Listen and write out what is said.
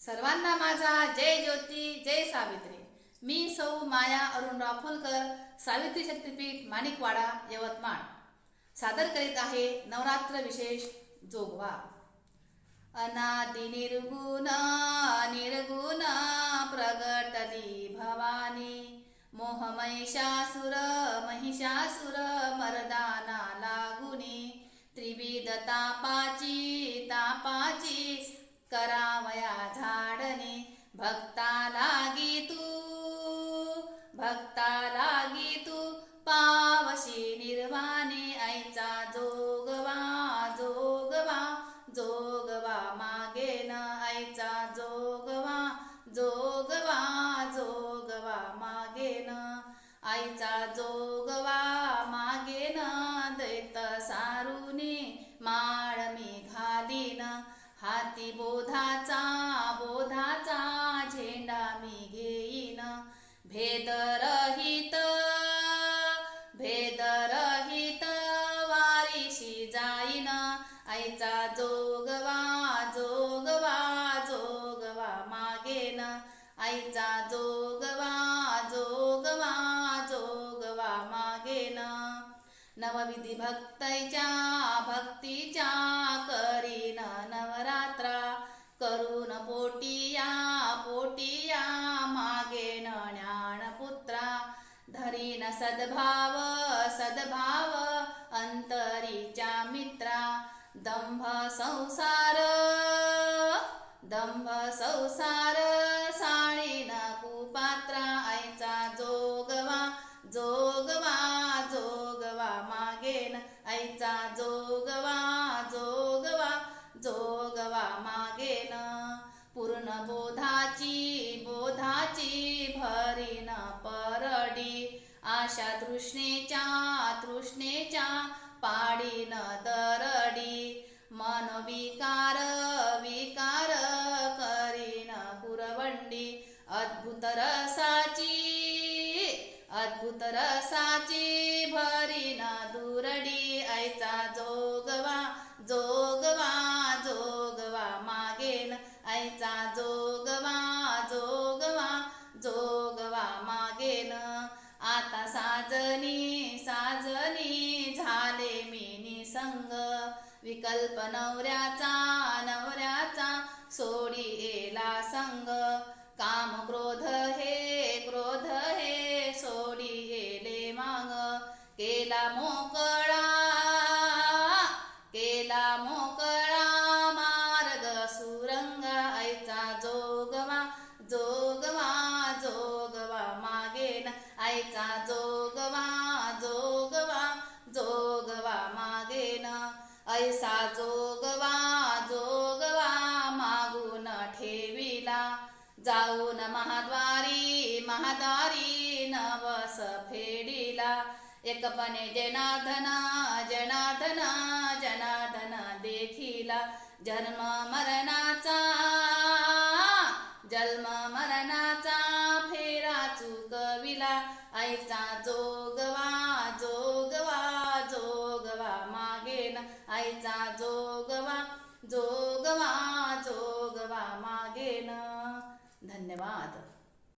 सर्वांना माझा जय ज्योती जय सावित्री. मी सौ माया अरुण राफोलकर सावित्री शक्तीपीठ माणिकवाडा यवतमाळ. सादर करीत आहे नवरात्र विशेष जोगवा. अनादि निर्गुण निर्गुण प्रगटली भवानी. मोहमहिषासुर महिषासुर मर्दाना लागुनी. त्रिविध तापाची तापाची करावया झाडने. भक्ता लागी तू भक्ता लागी तू पावशी निर्वाणी आईचा जोगवा जोगवा जोगवा मागेन आईचा जोगवा जोगवा जोगवा मागेन आईचा जोगवा मागेन दैत सारुनी. मा हाती बोधाचा बोधाचा झेंडा मी घेईन. भेदरहित भेदरहित वारीशी जाईन. आईचा जोगवा जोगवा जोगवा मागेन. आईचा जोगवा जोगवा नवविधी भक्तैच्या भक्तीच्या करीन नवरात्रा. करून पोटिया पोटिया मागेन ज्ञानपुत्रा धरीन सद्भाव सद्भाव अंतरीच्या मित्रा. दंभ संसार दंभ संसार साळीन कुपात्रा. आईचा जोगवा जोगवा ऐचा आईचा जोगवा जोगवा जोगवा मागेन पूर्ण बोधाची बोधाची भरीन परडी. आशा तृष्णेच्या तृष्णेच्या पाडीन दरडी. मनोविकार विकार करीन पुरवंडी. अद्भुत अद्भुत रसाची दुरडी आईचा जोगवा जोगवा जोगवा मागेन. ऐचा जोगवा जोगवा जोगवा मागेन. आता साजनी साजनी झाले मी निसंग विकल्प नवऱ्याचा नवऱ्याचा सोडी येला संग. काम क्रोध केला मोकळा केला मोकळा मार्ग सुरंग आईचा जोगवा जोगवा जोगवा मागेन आईचा जोगवा जोगवा जोगवा मागेन ऐसा जोगवा जोगवा मागून ठेविला. जाऊन महाद्वारी महाद्वारी नवस फेडिला. एकपणे जनाधना जनाधना जनाधना देखिला जन्म मरणाचा. जन्म मरणाचा फेरा चुकविला. आईचा जोगवा जोगवा जोगवा मागेन. आईचा जोगवा जोगवा जोगवा मागेन. धन्यवाद.